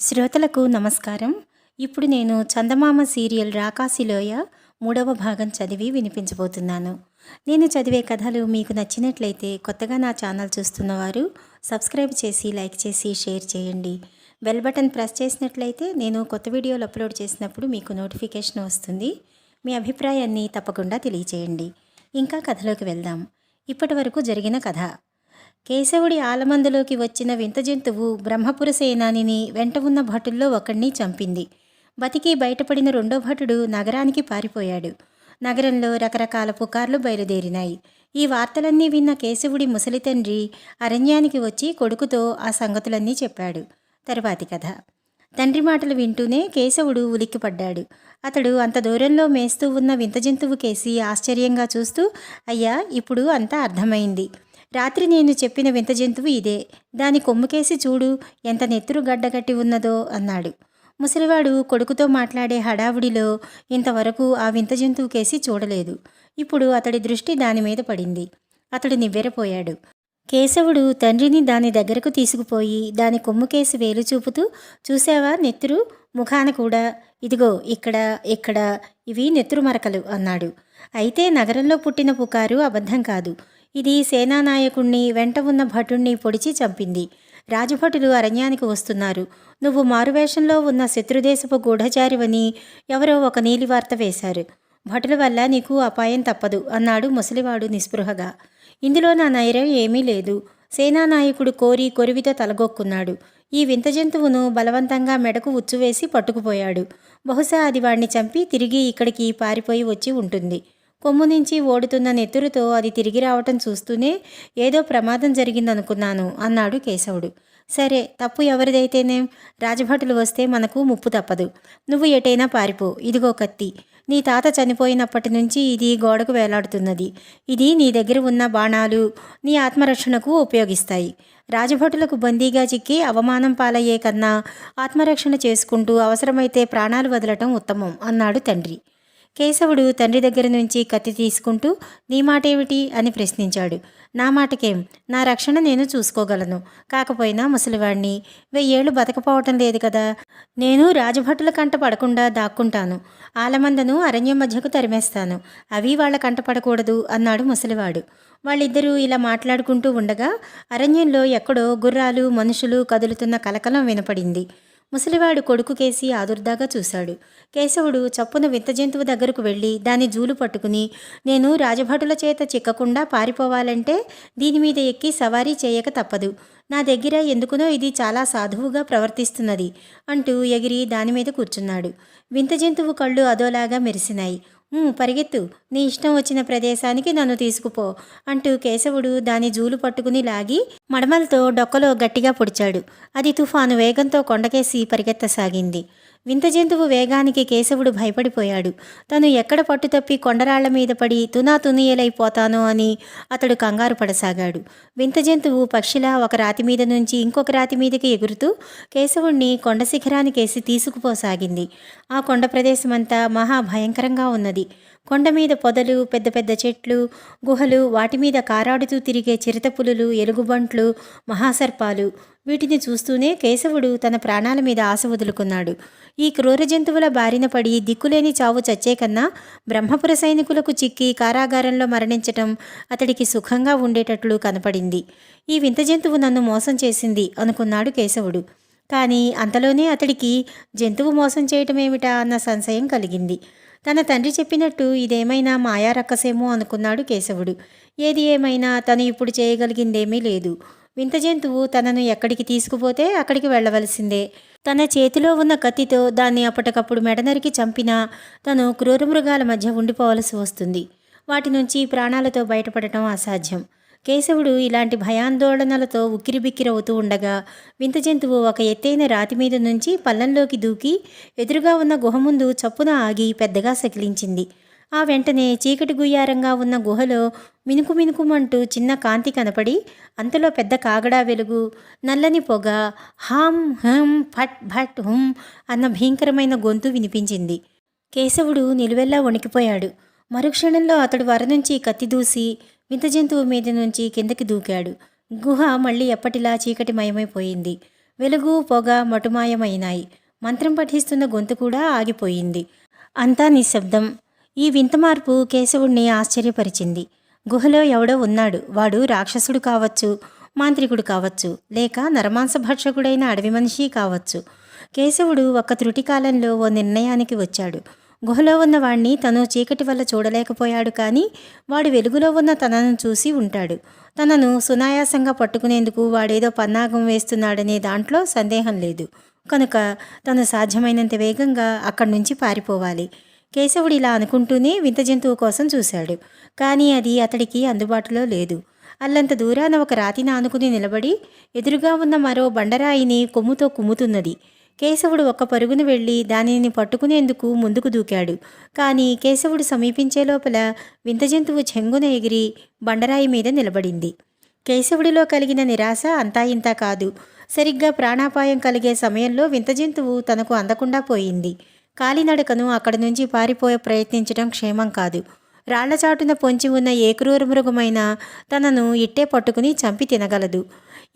శ్రోతలకు నమస్కారం. ఇప్పుడు నేను చందమామ సీరియల్ రాకాశిలోయ మూడవ భాగం చదివి వినిపించబోతున్నాను. నేను చదివే కథలు మీకు నచ్చినట్లయితే కొత్తగా నా ఛానల్ చూస్తున్నవారు సబ్స్క్రైబ్ చేసి లైక్ చేసి షేర్ చేయండి. బెల్ బటన్ ప్రెస్ చేసినట్లయితే నేను కొత్త వీడియోలు అప్లోడ్ చేసినప్పుడు మీకు నోటిఫికేషన్ వస్తుంది. మీ అభిప్రాయాన్ని తప్పకుండా తెలియచేయండి. ఇంకా కథలోకి వెళ్దాం. ఇప్పటి వరకు జరిగిన కథ. కేశవుడి ఆలమందులోకి వచ్చిన వింత జంతువు బ్రహ్మపుర సేనానిని వెంట ఉన్న భటుల్లో ఒకణ్ణి చంపింది. బతికి బయటపడిన రెండో భటుడు నగరానికి పారిపోయాడు. నగరంలో రకరకాల పుకార్లు బయలుదేరినాయి. ఈ వార్తలన్నీ విన్న కేశవుడి ముసలి తండ్రి అరణ్యానికి వచ్చి కొడుకుతో ఆ సంగతులన్నీ చెప్పాడు. తరువాతి కథ. తండ్రి మాటలు వింటూనే కేశవుడు ఉలిక్కిపడ్డాడు. అతడు అంత దూరంలో మేస్తూ ఉన్న వింత జంతువు కేసి ఆశ్చర్యంగా చూస్తూ అయ్యా ఇప్పుడు అంతా అర్థమైంది. రాత్రి నేను చెప్పిన వింత జంతువు ఇదే. దాని కొమ్ముకేసి చూడు ఎంత నెత్తురు గడ్డగట్టి ఉన్నదో అన్నాడు. ముసలివాడు కొడుకుతో మాట్లాడే హడావుడిలో ఇంతవరకు ఆ వింత జంతువు కేసి చూడలేదు. ఇప్పుడు అతడి దృష్టి దాని మీద పడింది. అతడు నివ్వెరపోయాడు. కేశవుడు తండ్రిని దాని దగ్గరకు తీసుకుపోయి దాని కొమ్ముకేసి వేలు చూపుతూ చూసావా నెత్తురు? ముఖాన కూడా. ఇదిగో ఇక్కడ ఇక్కడ. ఇవి నెత్తురు మరకలు అన్నాడు. అయితే నగరంలో పుట్టిన పుకారు అబద్ధం కాదు. ఇది సేనానాయకుణ్ణి వెంట ఉన్న భటుణ్ణి పొడిచి చంపింది. రాజభటులు అరణ్యానికి వస్తున్నారు. నువ్వు మారువేషంలో ఉన్న శత్రుదేశపు గూఢచారివని ఎవరో ఒక నీలి వార్త వేశారు. భటుల వల్ల నీకు అపాయం తప్పదు అన్నాడు ముసలివాడు నిస్పృహగా. ఇందులో నా నైరం ఏమీ లేదు. సేనానాయకుడు కోరి కొరివితో తలగొక్కున్నాడు. ఈ వింత జంతువును బలవంతంగా మెడకు ఉచ్చువేసి పట్టుకుపోయాడు. బహుశా అది వాణ్ణి చంపి తిరిగి ఇక్కడికి పారిపోయి వచ్చి ఉంటుంది. కొమ్ము నుంచి ఓడుతున్న నెత్తురుతో అది తిరిగి రావటం చూస్తూనే ఏదో ప్రమాదం జరిగిందనుకున్నాను అన్నాడు కేశవుడు. సరే తప్పు ఎవరిదైతేనేం? రాజభటులు వస్తే మనకు ముప్పు తప్పదు. నువ్వు ఎటైనా పారిపో. ఇదిగో కత్తి. నీ తాత చనిపోయినప్పటి నుంచి ఇది గోడకు వేలాడుతున్నది. ఇది నీ దగ్గర ఉన్న బాణాలు నీ ఆత్మరక్షణకు ఉపయోగిస్తాయి. రాజభటులకు బందీగా చిక్కి అవమానం పాలయ్యే కన్నా ఆత్మరక్షణ చేసుకుంటూ అవసరమైతే ప్రాణాలు వదలటం ఉత్తమం అన్నాడు తండ్రి. కేశవుడు తండ్రి దగ్గర నుంచి కత్తి తీసుకుంటూ నీ మాటేమిటి? అని ప్రశ్నించాడు. నా మాటకేం? నా రక్షణ నేను చూసుకోగలను. కాకపోయినా ముసలివాణ్ణి వెయ్యేళ్ళు బతకపోవటం లేదు కదా. నేను రాజభటుల కంట పడకుండా దాక్కుంటాను. ఆలమందను అరణ్యం మధ్యకు తరిమేస్తాను. అవి వాళ్ళ కంట పడకూడదు అన్నాడు ముసలివాడు. వాళ్ళిద్దరూ ఇలా మాట్లాడుకుంటూ ఉండగా అరణ్యంలో ఎక్కడో గుర్రాలు మనుషులు కదులుతున్న కలకలం వినపడింది. ముసలివాడు కొడుకు కేసి ఆదుర్దాగా చూశాడు. కేశవుడు చప్పున వింత జంతువు దగ్గరకు వెళ్ళి దాని జూలు పట్టుకుని నేను రాజభటుల చేత చిక్కకుండా పారిపోవాలంటే దీని మీద ఎక్కి సవారీ చేయక తప్పదు. నా దగ్గర ఎందుకునో ఇది చాలా సాధువుగా ప్రవర్తిస్తున్నది అంటూ ఎగిరి దాని మీద కూర్చున్నాడు. వింత జంతువు కళ్ళు అదోలాగా మెరిసినాయి. పరిగెత్తు. నీ ఇష్టం వచ్చిన ప్రదేశానికి నన్ను తీసుకుపో అంటూ కేశవుడు దాని జూలు పట్టుకుని లాగి మడమలతో డొక్కలో గట్టిగా పొడిచాడు. అది తుఫాను వేగంతో కొండకేసి పరిగెత్తసాగింది. వింత జంతువు వేగానికి కేశవుడు భయపడిపోయాడు. తను ఎక్కడ పట్టుతప్పి కొండరాళ్ళ మీద పడి తునా తునియలైపోతానో అని అతడు కంగారు పడసాగాడు. వింత జంతువు పక్షిలా ఒక రాతి మీద నుంచి ఇంకొక రాతి మీదకి ఎగురుతూ కేశవుణ్ణి కొండ శిఖరానికేసి తీసుకుపోసాగింది. ఆ కొండ ప్రదేశమంతా మహా భయంకరంగా ఉన్నది. కొండ మీద పొదలు పెద్ద పెద్ద చెట్లు గుహలు వాటి మీద కారాడుతూ తిరిగే చిరుతపులులు ఎలుగుబంట్లు మహాసర్పాలు. వీటిని చూస్తూనే కేశవుడు తన ప్రాణాల మీద ఆశ వదులుకున్నాడు. ఈ క్రూర జంతువుల బారిన పడి దిక్కులేని చావు చచ్చే కన్నా బ్రహ్మపుర సైనికులకు చిక్కి కారాగారంలో మరణించటం అతడికి సుఖంగా ఉండేటట్లు కనపడింది. ఈ వింత జంతువు నన్ను మోసం చేసింది అనుకున్నాడు కేశవుడు. కానీ అంతలోనే అతడికి జంతువు మోసం చేయటమేమిటా అన్న సంశయం కలిగింది. తన తండ్రి చెప్పినట్టు ఇదేమైనా మాయా రక్కసేమో అనుకున్నాడు కేశవుడు. ఏది ఏమైనా తను ఇప్పుడు చేయగలిగిందేమీ లేదు. వింత జంతువు తనను ఎక్కడికి తీసుకుపోతే అక్కడికి వెళ్ళవలసిందే. తన చేతిలో ఉన్న కత్తితో దాన్ని అప్పటికప్పుడు మెడనరికి చంపినా తను క్రూర మృగాల మధ్య ఉండిపోవలసి వస్తుంది. వాటి నుంచి ప్రాణాలతో బయటపడటం అసాధ్యం. కేశవుడు ఇలాంటి భయాందోళనలతో ఉక్కిరిబిక్కిరవుతూ ఉండగా వింత జంతువు ఒక ఎత్తైన రాతి మీద నుంచి పల్లంలోకి దూకి ఎదురుగా ఉన్న గుహ ముందు చప్పున ఆగి పెద్దగా సకిలించింది. ఆ వెంటనే చీకటి గుయ్యారంగా ఉన్న గుహలో మినుకు మినుకుమంటూ చిన్న కాంతి కనపడి అంతలో పెద్ద కాగడా వెలుగు నల్లని పొగ హామ్ హం ఫట్ భట్ హుం అన్న భీంకరమైన గొంతు వినిపించింది. కేశవుడు నిలువెల్లా వణికిపోయాడు. మరుక్షణంలో అతడు వర నుంచి కత్తి దూసి వింత జంతువు మీద నుంచి కిందకి దూకాడు. గుహ మళ్ళీ ఎప్పటిలా చీకటి మయమైపోయింది వెలుగు పొగ మటుమాయమైనాయి. మంత్రం పఠిస్తున్న గొంతు కూడా ఆగిపోయింది. అంతా నిశ్శబ్దం. ఈ వింత మార్పు కేశవుణ్ణి ఆశ్చర్యపరిచింది. గుహలో ఎవడో ఉన్నాడు. వాడు రాక్షసుడు కావచ్చు మాంత్రికుడు కావచ్చు లేక నరమాంసభక్షకుడైన అడవి మనిషి కావచ్చు. కేశవుడు ఒక్క త్రుటి కాలంలో ఓ నిర్ణయానికి వచ్చాడు. గుహలో ఉన్నవాణ్ణి తను చీకటి వల్ల చూడలేకపోయాడు కానీ వాడు వెలుగులో ఉన్న తనను చూసి ఉంటాడు. తనను సునాయాసంగా పట్టుకునేందుకు వాడేదో పన్నాగం వేస్తున్నాడనే దాంట్లో సందేహం లేదు. కనుక తను సాధ్యమైనంత వేగంగా అక్కడి నుంచి పారిపోవాలి. కేశవుడు ఇలా అనుకుంటూనే వింత జంతువు కోసం చూశాడు. కానీ అది అతడికి అందుబాటులో లేదు. అల్లంత దూరాన ఒక రాతిని ఆనుకుని నిలబడి ఎదురుగా ఉన్న మరో బండరాయిని కొమ్ముతో కుమ్ముతున్నది. కేశవుడు ఒక్క పరుగును వెళ్ళి దానిని పట్టుకునేందుకు ముందుకు దూకాడు. కానీ కేశవుడు సమీపించే లోపల వింత జంతువు చెంగున ఎగిరి బండరాయి మీద నిలబడింది. కేశవుడిలో కలిగిన నిరాశ అంతా ఇంతా కాదు. సరిగ్గా ప్రాణాపాయం కలిగే సమయంలో వింత జంతువు తనకు అందకుండా పోయింది. కాలినడకను అక్కడి నుంచి పారిపోయే ప్రయత్నించడం క్షేమం కాదు. రాళ్ళచాటున పొంచి ఉన్న ఏ క్రూర తనను ఇట్టే పట్టుకుని చంపి తినగలదు.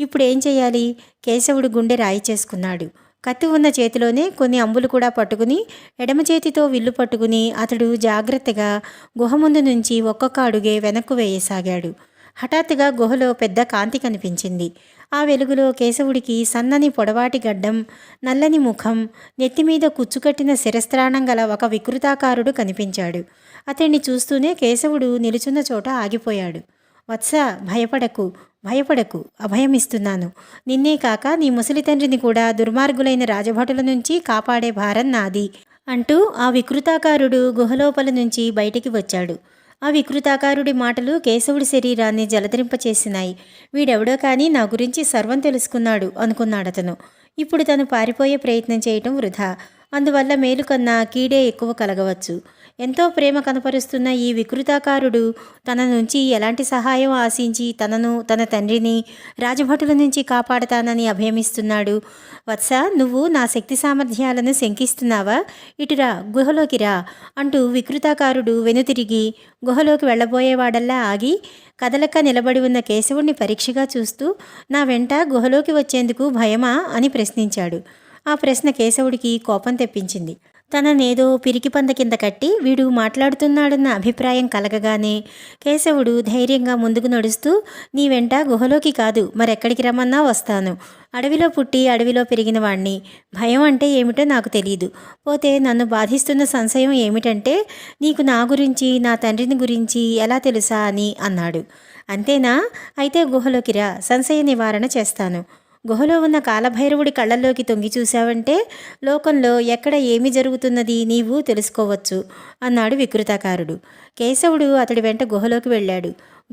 ఇప్పుడేం చేయాలి? కేశవుడు గుండె రాయి చేసుకున్నాడు. కత్తి ఉన్న చేతిలోనే కొన్ని అంబులు కూడా పట్టుకుని ఎడమ చేతితో విల్లు పట్టుకుని అతడు జాగ్రత్తగా గుహ ముందు నుంచి ఒక్కొక్క అడుగే వెనక్కు వేయసాగాడు. హఠాత్తుగా గుహలో పెద్ద కాంతి కనిపించింది. ఆ వెలుగులో కేశవుడికి సన్నని పొడవాటి గడ్డం నల్లని ముఖం నెత్తిమీద కుచ్చుకట్టిన శిరస్త్రాణం గల ఒక వికృతాకారుడు కనిపించాడు. అతన్ని చూస్తూనే కేశవుడు నిలుచున్న చోట ఆగిపోయాడు. వత్స భయపడకు భయపడకు అభయమిస్తున్నాను. నిన్నే కాక నీ ముసలి తండ్రిని కూడా దుర్మార్గులైన రాజభటుల నుంచి కాపాడే భారం నాది అంటూ ఆ వికృతాకారుడు గుహలోపల నుంచి బయటికి వచ్చాడు. ఆ వికృతాకారుడి మాటలు కేశవుడి శరీరాన్ని జలధరింపచేసినాయి వీడెవడో కానీ నా గురించి సర్వం తెలుసుకున్నాడు అనుకున్నాడతను ఇప్పుడు తను పారిపోయే ప్రయత్నం చేయటం వృధా. అందువల్ల మేలు కన్నా కీడే ఎక్కువ కలగవచ్చు. ఎంతో ప్రేమ కనపరుస్తున్న ఈ వికృతాకారుడు తన నుంచి ఎలాంటి సహాయం ఆశించి తనను తన తండ్రిని రాజభటుల నుంచి కాపాడతానని అభయమిస్తున్నాడు. వత్స నువ్వు నా శక్తి సామర్థ్యాలను శంకిస్తున్నావా? ఇటురా గుహలోకి రా అంటూ వికృతాకారుడు వెనుతిరిగి గుహలోకి వెళ్ళబోయేవాడల్లా ఆగి కదలక నిలబడి ఉన్న కేశవుణ్ణి పరీక్షగా చూస్తూ నా వెంట గుహలోకి వచ్చేందుకు భయమా? అని ప్రశ్నించాడు. ఆ ప్రశ్న కేశవుడికి కోపం తెప్పించింది. తననేదో పిరికి పంద కింద కట్టి వీడు మాట్లాడుతున్నాడన్న అభిప్రాయం కలగగానే కేశవుడు ధైర్యంగా ముందుకు నడుస్తూ నీ వెంట గుహలోకి కాదు మరెక్కడికి రమ్మన్నా వస్తాను. అడవిలో పుట్టి అడవిలో పెరిగిన వాణ్ణి. భయం అంటే ఏమిటో నాకు తెలియదు పోతే నన్ను బాధిస్తున్న సంశయం ఏమిటంటే నీకు నా గురించి నా తండ్రిని గురించి ఎలా తెలుసా అని అన్నాడు. అంతేనా? అయితే గుహలోకి రా. సంశయ నివారణ చేస్తాను. గుహలో ఉన్న కాలభైరవుడి కళ్ళల్లోకి తొంగి చూశావంటే లోకంలో ఎక్కడ ఏమి జరుగుతున్నది నీవు తెలుసుకోవచ్చు అన్నాడు వికృతాకారుడు. కేశవుడు అతడి వెంట గుహలోకి వెళ్ళాడు.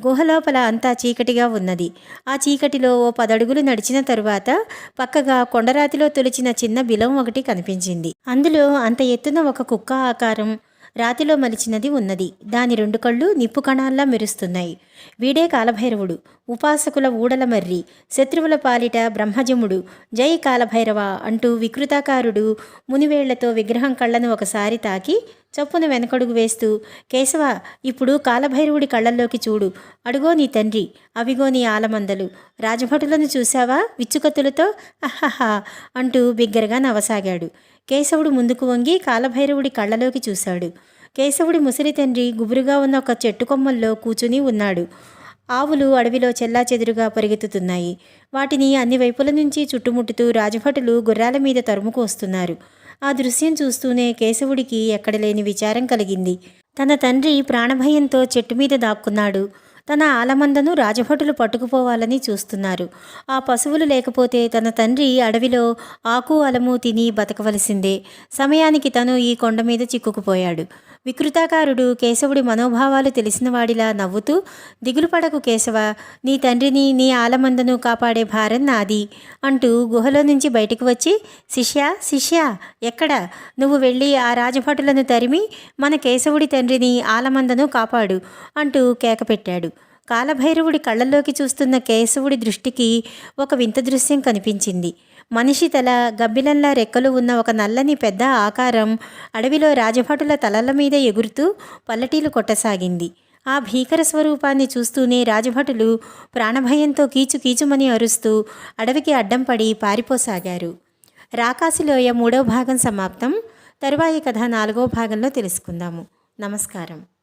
గుహ లోపల అంతా చీకటిగా ఉన్నది. ఆ చీకటిలో ఓ పదడుగులు నడిచిన తరువాత పక్కగా కొండరాతిలో తొలిచిన చిన్న బిలం ఒకటి కనిపించింది. అందులో అంత ఎత్తున ఒక కుక్క ఆకారం రాతిలో మలిచినది ఉన్నది. దాని రెండు కళ్ళు నిప్పు కణాల్లా మెరుస్తున్నాయి. వీడే కాలభైరవుడు. ఉపాసకుల ఊడల మర్రి. శత్రువుల పాలిట బ్రహ్మజముడు. జై కాలభైరవ అంటూ వికృతాకారుడు మునివేళ్ళతో విగ్రహం కళ్ళను ఒకసారి తాకి చప్పున వెనకడుగు వేస్తూ కేశవ ఇప్పుడు కాలభైరవుడి కళ్ళల్లోకి చూడు. అడుగో నీ తండ్రి. అవిగో నీ ఆలమందలు. రాజభటులను చూశావా విచ్చుకత్తులతో? అహహా అంటూ బిగ్గరగా నవసాగాడు కేశవుడు ముందుకు వంగి కాలభైరవుడి కళ్ళలోకి చూశాడు. కేశవుడి ముసలి తండ్రి గుబురుగా ఉన్న ఒక చెట్టు కొమ్మల్లో కూచుని ఉన్నాడు. ఆవులు అడవిలో చెల్లాచెదురుగా పరిగెత్తుతున్నాయి. వాటిని అన్ని వైపుల నుంచి చుట్టుముట్టుతూ రాజభటులు గుర్రాల మీద తరుముకు వస్తున్నారు. ఆ దృశ్యం చూస్తూనే కేశవుడికి ఎక్కడలేని విచారం కలిగింది. తన తండ్రి ప్రాణభయంతో చెట్టు మీద దాక్కున్నాడు. తన ఆలమందను రాజభటులు పట్టుకుపోవాలని చూస్తున్నారు. ఆ పశువులు లేకపోతే తన తండ్రి అడవిలో ఆకు అలము తిని బతకవలసిందే. సమయానికి తను ఈ కొండ మీద చిక్కుకుపోయాడు. వికృతాకారుడు కేశవుడి మనోభావాలు తెలిసినవాడిలా నవ్వుతూ దిగులు పడకు కేశవ నీ తండ్రిని నీ ఆలమందను కాపాడే భారం నాది అంటూ గుహలో నుంచి బయటకు వచ్చి శిష్య శిష్య ఎక్కడ? నువ్వు వెళ్ళి ఆ రాజభటులను తరిమి మన కేశవుడి తండ్రిని ఆలమందను కాపాడు అంటూ కేకపెట్టాడు కాలభైరవుడి కళ్ళల్లోకి చూస్తున్న కేశవుడి దృష్టికి ఒక వింత దృశ్యం కనిపించింది. మనిషి తల గబ్బిలంలా రెక్కలు ఉన్న ఒక నల్లని పెద్ద ఆకారం అడవిలో రాజభటుల తలల మీద ఎగురుతూ పల్లటీలు కొట్టసాగింది. ఆ భీకర స్వరూపాన్ని చూస్తూనే రాజభటులు ప్రాణభయంతో కీచుకీచుమని అరుస్తూ అడవికి అడ్డం పడి పారిపోసాగారు. రాకాసిలోయ మూడో భాగం సమాప్తం. తరువాయి కథ నాలుగో భాగంలో తెలుసుకుందాము. నమస్కారం.